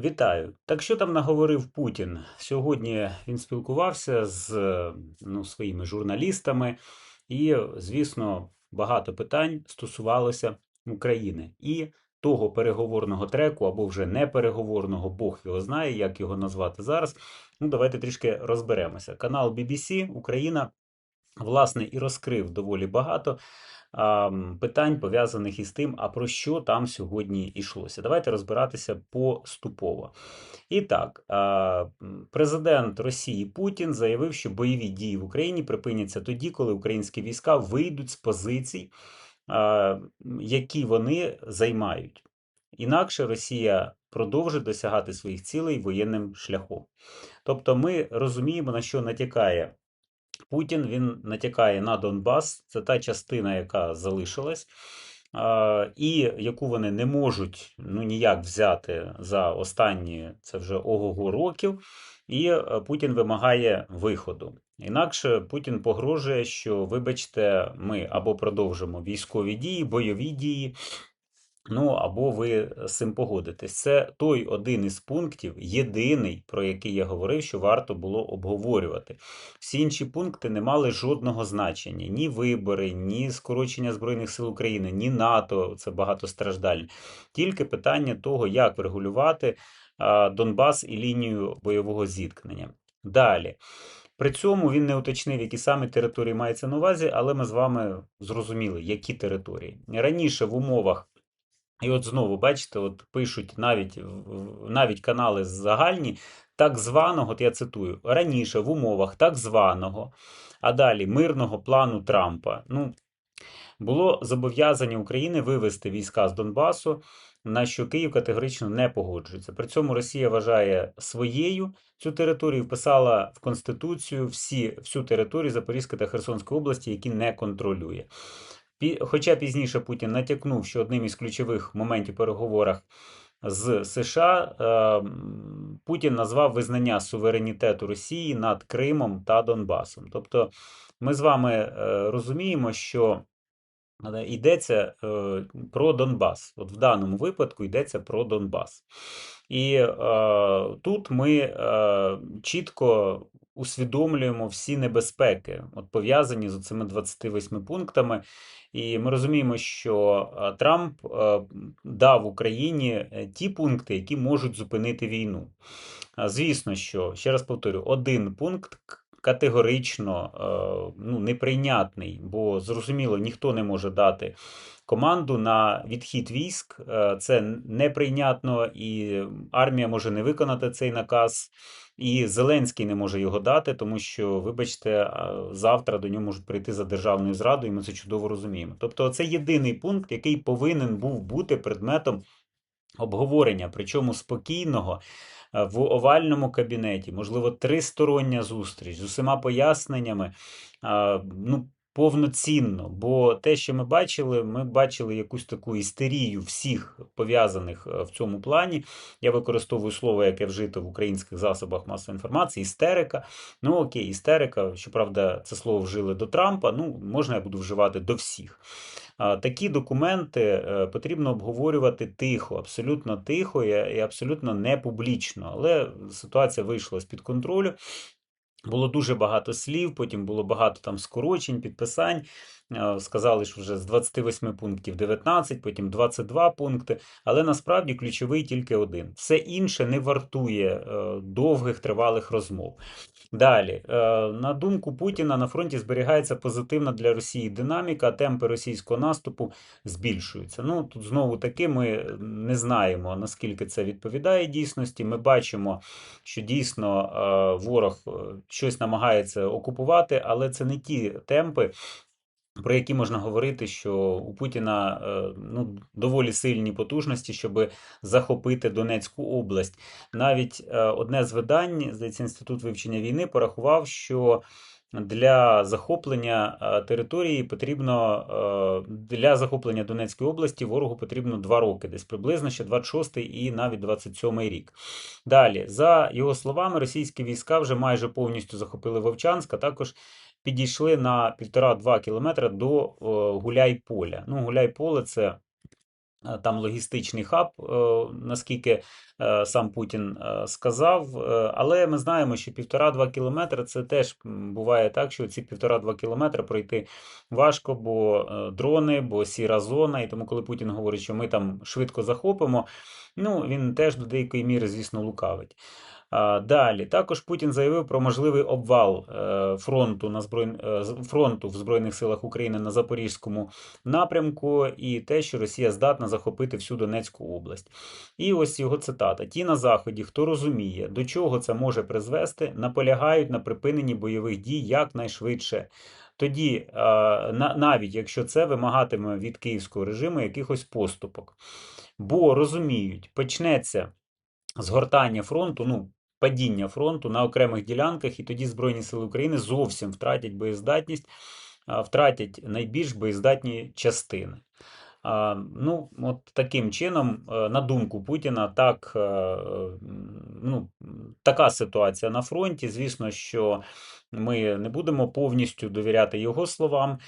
Вітаю. Так що там наговорив Путін? Сьогодні він спілкувався з ну, своїми журналістами, і, звісно, багато питань стосувалося України і того переговорного треку, або вже не переговорного, Бог його знає, як його назвати зараз. Ну, давайте трішки розберемося. Канал BBC Україна, власне, і розкрив доволі багато питань, пов'язаних із тим, а про що там сьогодні йшлося. Давайте розбиратися поступово. І так, президент Росії Путін заявив, що бойові дії в Україні припиняться тоді, коли українські війська вийдуть з позицій, які вони займають. Інакше Росія продовжить досягати своїх цілей воєнним шляхом. Тобто, ми розуміємо, на що натякає Путін він натякає на Донбас, це та частина, яка залишилась, і яку вони не можуть ну, ніяк взяти за останні це вже ого-го років. І е, Путін вимагає виходу. Інакше Путін погрожує, що, вибачте, ми або продовжимо військові дії, бойові дії, Ну, або ви з цим погодитесь. Це той один із пунктів, єдиний, про який я говорив, що варто було обговорювати. Всі інші пункти не мали жодного значення: ні вибори, ні скорочення Збройних сил України, ні НАТО. Це багато багатостраждальне. Тільки питання того, як врегулювати Донбас і лінію бойового зіткнення. Далі. При цьому він не уточнив, які саме території мається на увазі, але ми з вами зрозуміли, які території. Раніше в умовах і от знову, бачите, от пишуть навіть навіть канали загальні так званого, от я цитую, раніше в умовах так званого, а далі мирного плану Трампа. Ну, було зобов'язання України вивести війська з Донбасу, на що Київ категорично не погоджується. При цьому Росія вважає своєю цю територію, вписала в Конституцію всі, всю територію Запорізької та Херсонської області, які не контролює. Хоча пізніше Путін натякнув, що одним із ключових моментів переговорах з США е, Путін назвав визнання суверенітету Росії над Кримом та Донбасом. Тобто ми з вами е, розуміємо, що йдеться е, про Донбас. От в даному випадку йдеться про Донбас. І е, тут ми е, чітко усвідомлюємо всі небезпеки, от пов'язані з цими 28 пунктами. І ми розуміємо, що Трамп дав Україні ті пункти, які можуть зупинити війну. Звісно, що ще раз повторю, один пункт категорично е, ну, неприйнятний, бо зрозуміло, ніхто не може дати команду на відхід військ. Е, це неприйнятно, і армія може не виконати цей наказ. І Зеленський не може його дати, тому що, вибачте, завтра до нього можуть прийти за державною зрадою, і ми це чудово розуміємо. Тобто, це єдиний пункт, який повинен був бути предметом обговорення, причому спокійного. Е, в овальному кабінеті, можливо, тристороння зустріч з усіма поясненнями. ну, Повноцінно, бо те, що ми бачили, ми бачили якусь таку істерію всіх пов'язаних е, в цьому плані. Я використовую слово, яке вжито в українських засобах масової інформації істерика. Ну окей, істерика, щоправда, це слово вжили до Трампа. Ну, можна я буду вживати до всіх. Такі документи е, потрібно обговорювати тихо, абсолютно тихо і абсолютно не публічно. Але ситуація вийшла з-під контролю. Було дуже багато слів, потім було багато там скорочень, підписань. Е, сказали, що вже з 28 пунктів 19, потім 22 пункти. Але насправді ключовий тільки один. Все інше не вартує е, довгих тривалих розмов. Далі, е, на думку Путіна, на фронті зберігається позитивна для Росії динаміка, темпи російського наступу збільшуються. Ну тут знову таки ми не знаємо наскільки це відповідає дійсності. Ми бачимо, що дійсно ворог щось намагається окупувати, але це не ті темпи, про які можна говорити, що у Путіна е, ну, доволі сильні потужності, щоб захопити Донецьку область. Навіть е, одне з видань, здається, інститут вивчення війни порахував, що для захоплення е, території потрібно для захоплення Донецької області ворогу потрібно два роки, десь приблизно ще 26 і навіть 27 рік. Далі, за його словами, російські війська вже майже повністю захопили Вовчанськ, а також підійшли на 1,5-2 кілометри до Гуляй-Поля. Ну, Гуляй-Поле це е, там логістичний хаб, е, наскільки е, сам Путін е, сказав. Е, Але ми знаємо, що півтора-два кілометри це теж буває так, що ці півтора-два кілометри пройти важко, бо е, дрони, бо сіра зона. І тому, коли Путін говорить, що ми там швидко захопимо, ну він теж до деякої міри, звісно, лукавить. Далі також Путін заявив про можливий обвал е, фронту на зброй... е, фронту в Збройних силах України на Запорізькому напрямку, і те, що Росія здатна захопити всю Донецьку область. І ось його цитата: ті на заході, хто розуміє, до чого це може призвести, наполягають на припиненні бойових дій якнайшвидше. Тоді, е, навіть якщо це вимагатиме від київського режиму якихось поступок. Бо розуміють, почнеться згортання фронту, ну, падіння фронту на окремих ділянках, і тоді Збройні Сили України зовсім втратять боєздатність, втратять найбільш боєздатні частини. Ну, от таким чином, е, на думку Путіна, так, е, ну, така ситуація на фронті. Звісно, що ми не будемо повністю довіряти його словам.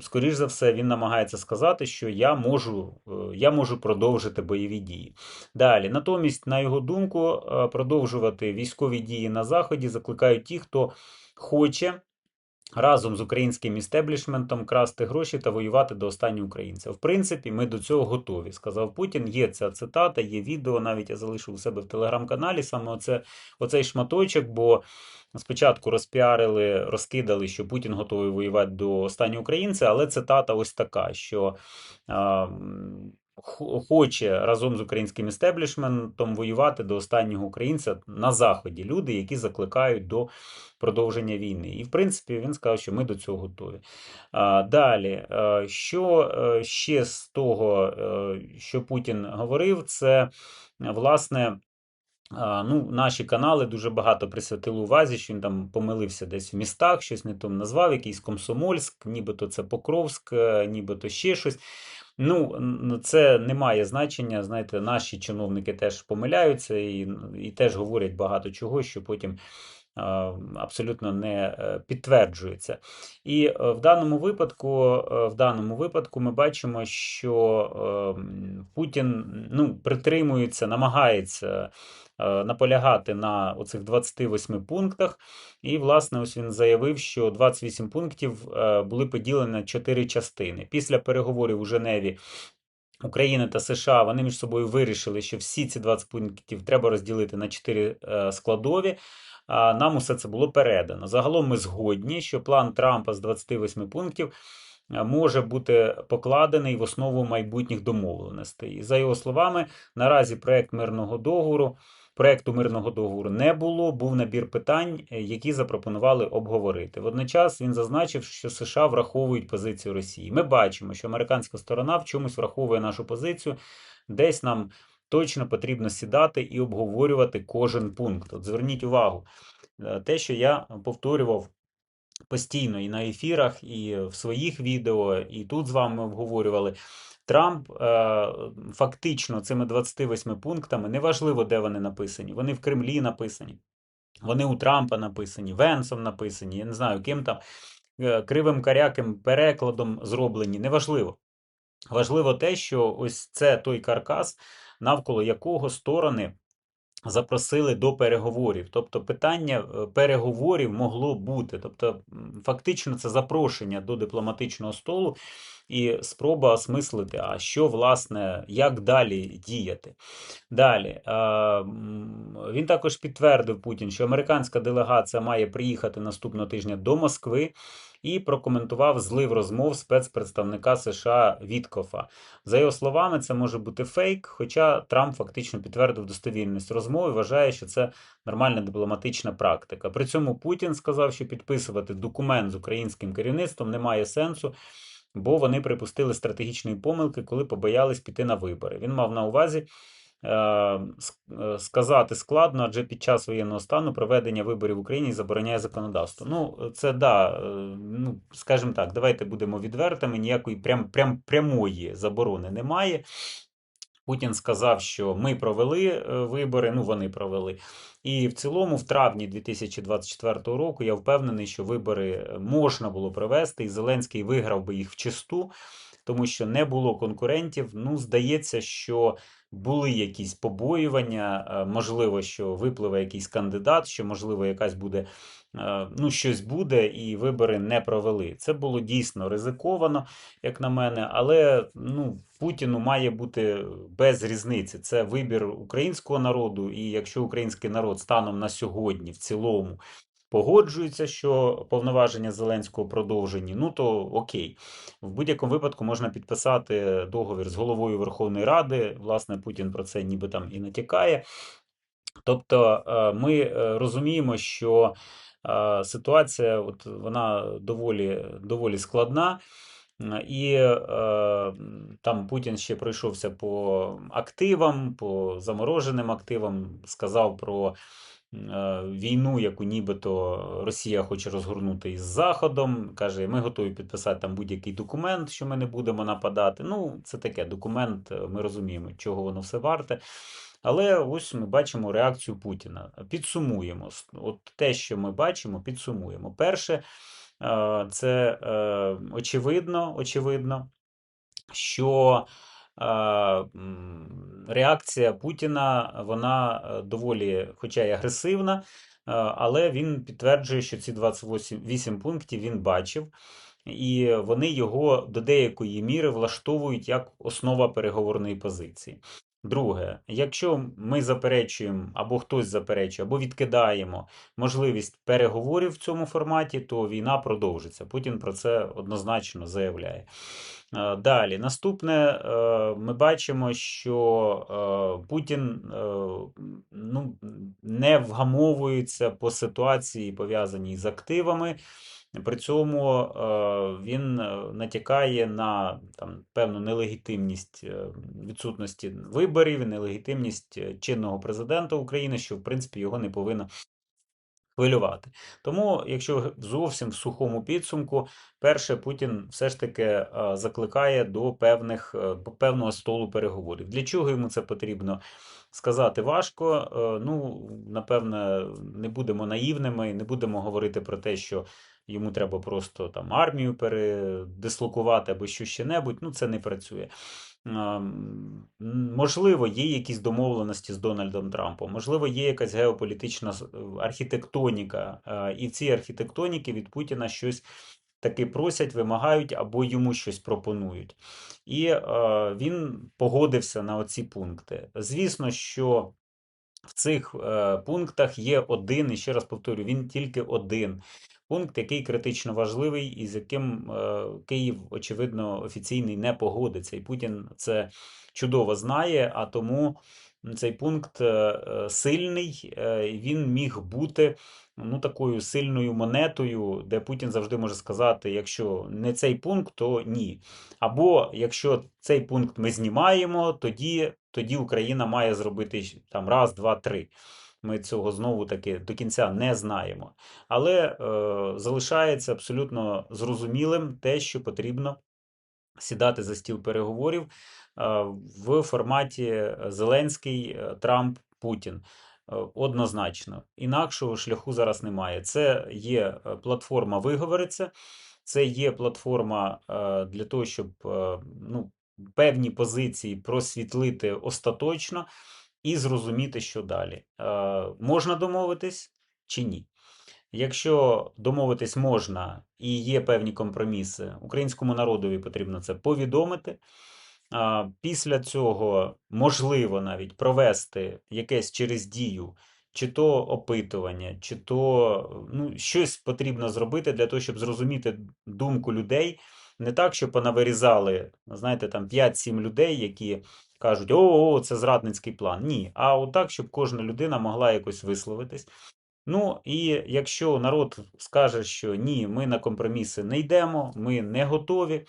Скоріше Скоріш за все, він намагається сказати, що я можу, е, я можу продовжити бойові дії. Далі, натомість, на його думку, е, продовжувати військові дії на Заході закликають ті, хто хоче разом з українським істеблішментом красти гроші та воювати до останнього українця. В принципі, ми до цього готові, сказав Путін. Є ця цитата, є відео, навіть я залишив у себе в телеграм-каналі саме оце, оцей шматочок, бо спочатку розпіарили, розкидали, що Путін готовий воювати до останнього українця, але цитата ось така, що. Хо- Хоче разом з українським істеблішментом воювати до останнього українця на заході. Люди, які закликають до продовження війни. І в принципі він сказав, що ми до цього готові. Далі, е, що е, ще з того, е, що Путін говорив, це власне. Ну, наші канали дуже багато присвятили увазі, що він там помилився десь в містах, щось не там назвав, якийсь Комсомольськ, нібито це Покровськ, нібито ще щось. Ну, це не має значення. Знаєте, наші чиновники теж помиляються і, і теж говорять багато чого, що потім абсолютно не е, підтверджується. І е, в даному випадку, е, в даному випадку ми бачимо, що Путін ну, притримується, намагається наполягати на оцих 28 пунктах. І, власне, ось він заявив, що 28 пунктів е, були поділені на 4 частини. Після переговорів у Женеві України та США вони між собою вирішили, що всі ці 20 пунктів треба розділити на 4 е, складові. Нам усе це було передано. Загалом ми згодні, що план Трампа з 28 пунктів е, може бути покладений в основу майбутніх домовленостей. І за його словами, наразі проект мирного договору. Проекту мирного договору не було, був набір питань, е, які запропонували обговорити. Водночас він зазначив, що США враховують позицію Росії. Ми бачимо, що американська сторона в чомусь враховує нашу позицію, десь нам точно потрібно сідати і обговорювати кожен пункт. От зверніть увагу, е, те, що я повторював постійно і на ефірах, і в своїх відео, і тут з вами обговорювали. Трамп е, фактично цими 28 пунктами, неважливо, де вони написані, вони в Кремлі написані, вони у Трампа написані, Венсом написані, я не знаю, ким там, е, кривим каряким перекладом зроблені, неважливо. Важливо те, що ось це той каркас, навколо якого сторони запросили до переговорів. Тобто питання е, переговорів могло бути. Тобто, фактично, це запрошення до дипломатичного столу і спроба осмислити, а що, власне, як далі діяти. Далі, е, він також підтвердив Путін, що американська делегація має приїхати наступного тижня до Москви. І прокоментував злив розмов спецпредставника США Віткофа. За його словами, це може бути фейк, хоча Трамп фактично підтвердив достовірність розмови, вважає, що це нормальна дипломатична практика. При цьому Путін сказав, що підписувати документ з українським керівництвом немає сенсу, бо вони припустили стратегічної помилки, коли побоялись піти на вибори. Він мав на увазі. Е, е, Сказати складно, адже під час воєнного стану проведення виборів в Україні забороняє законодавство. Ну, це да, е, ну, скажімо так, давайте будемо відвертими, ніякої прям, прям, прямої заборони немає. Путін сказав, що ми провели вибори, ну вони провели. І в цілому, в травні 2024 року, я впевнений, що вибори можна було провести, і Зеленський виграв би їх вчисту. тому що не було конкурентів. Ну, здається, що були якісь побоювання, е, можливо, що випливе якийсь кандидат, що, можливо, якась буде. е, Ну, щось буде, і вибори не провели. Це було дійсно ризиковано, як на мене, але ну, Путіну має бути без різниці. Це вибір українського народу, і якщо український народ станом на сьогодні в цілому погоджується, що повноваження Зеленського продовжені, ну то окей. В будь-якому випадку можна підписати договір з головою Верховної Ради. Власне, Путін про це ніби там і натякає. Тобто е, ми е, розуміємо, що е, ситуація от, вона доволі, доволі складна. І е, там Путін ще пройшовся по активам, по замороженим активам, сказав про е, війну, яку нібито Росія хоче розгорнути із Заходом. Каже, ми готові підписати там будь-який документ, що ми не будемо нападати. Ну, це таке документ, е, ми розуміємо, чого воно все варте. Але ось ми бачимо реакцію Путіна. Підсумуємо. От те, що ми бачимо, підсумуємо. Перше, це е, очевидно, очевидно, що е, реакція Путіна вона е, доволі, хоча й агресивна, е, але він підтверджує, що ці 28 пунктів він бачив. І вони його до деякої міри влаштовують як основа переговорної позиції. Друге, якщо ми заперечуємо, або хтось заперечує, або відкидаємо можливість переговорів в цьому форматі, то війна продовжиться. Путін про це однозначно заявляє. Е, Далі, наступне, е, ми бачимо, що е, Путін ну, не вгамовується по ситуації, пов'язаній з активами. При цьому він натякає на там, певну нелегітимність відсутності виборів, нелегітимність чинного президента України, що в принципі його не повинно хвилювати. Тому, якщо зовсім в сухому підсумку, перше Путін все ж таки закликає до певних, е, певного столу переговорів. Для чого йому це потрібно? Сказати важко. Е, Ну, напевне, не будемо наївними, не будемо говорити про те, що йому треба просто там армію передислокувати або що ще небудь. Ну, це не працює. Ем, Можливо, є якісь домовленості з Дональдом Трампом, можливо, є якась геополітична архітектоніка, е, і в цій архітектоніки від Путіна щось таки просять, вимагають або йому щось пропонують. І е, він погодився на оці пункти. Звісно, що в цих е, пунктах є один, і ще раз повторю, він тільки один пункт, який критично важливий, і з яким е, Київ, очевидно, офіційний не погодиться. І Путін це чудово знає, а тому цей пункт е, е, сильний, він міг бути ну, такою сильною монетою, де Путін завжди може сказати: якщо не цей пункт, то ні. Або якщо цей пункт ми знімаємо, тоді, тоді Україна має зробити там раз, два, три. Ми цього знову таки до кінця не знаємо. Але е, залишається абсолютно зрозумілим те, що потрібно сідати за стіл переговорів е, в форматі Зеленський, е, Трамп, Путін. Е, Однозначно, інакшого шляху зараз немає. Це є е, платформа виговориться, це є платформа е, для того, щоб е, ну, певні позиції просвітлити остаточно і зрозуміти, що далі. Е, Можна домовитись чи ні? Якщо домовитись можна і є певні компроміси, українському народові потрібно це повідомити. А, Після цього можливо навіть провести якесь через дію, чи то опитування, чи то ну, щось потрібно зробити для того, щоб зрозуміти думку людей. Не так, що понавирізали, знаєте, там 5-7 людей, які кажуть, о, це зрадницький план. Ні. А отак, щоб кожна людина могла якось висловитись. Ну, і якщо народ скаже, що ні, ми на компроміси не йдемо, ми не готові,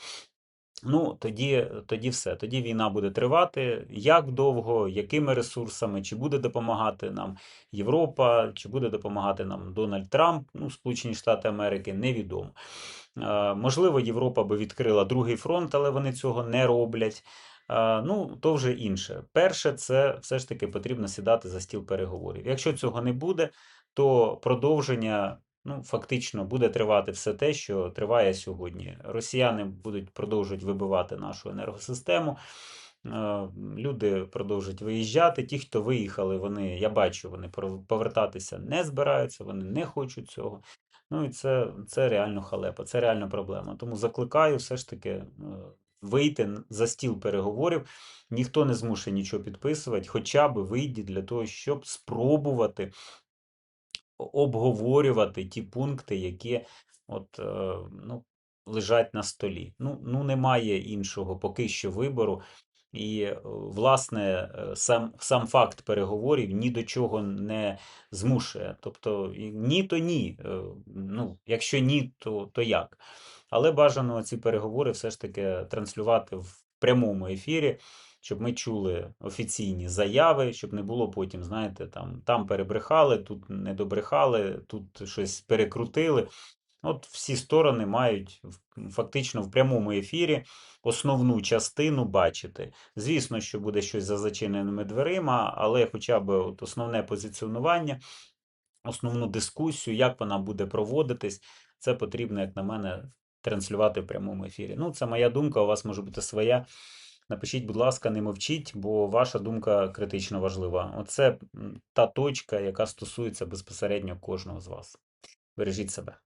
ну тоді, тоді все. Тоді війна буде тривати. Як довго, якими ресурсами, чи буде допомагати нам Європа, чи буде допомагати нам Дональд Трамп, ну, Сполучені Штати Америки, невідомо. Е, Можливо, Європа би відкрила другий фронт, але вони цього не роблять. Е, Ну, то вже інше. Перше, це все ж таки потрібно сідати за стіл переговорів. Якщо цього не буде, то продовження ну, фактично буде тривати все те, що триває сьогодні. Росіяни будуть продовжувати вибивати нашу енергосистему. е, Люди продовжують виїжджати. Ті, хто виїхали, вони, я бачу, вони повертатися не збираються, вони не хочуть цього. Ну і це, це реально халепа, це реально проблема. Тому закликаю все ж таки е, вийти за стіл переговорів. Ніхто не змушує нічого підписувати, хоча б вийдіть для того, щоб спробувати обговорювати ті пункти, які от, е, ну, лежать на столі. Ну, ну, немає іншого поки що вибору. І, е, власне, е, сам, сам факт переговорів ні до чого не змушує. Тобто, ні, то ні. Ну, якщо ні, то, то як? Але бажано ці переговори все ж таки транслювати в прямому ефірі, щоб ми чули офіційні заяви, щоб не було потім, знаєте, там, там перебрехали, тут не добрехали, тут щось перекрутили. От всі сторони мають фактично в прямому ефірі основну частину бачити. Звісно, що буде щось за зачиненими дверима, але хоча б от основне позиціонування, основну дискусію, як вона буде проводитись, це потрібно, як на мене, транслювати в прямому ефірі. Ну, це моя думка, у вас може бути своя. Напишіть, будь ласка, не мовчіть, бо ваша думка критично важлива. Оце та точка, яка стосується безпосередньо кожного з вас. Бережіть себе.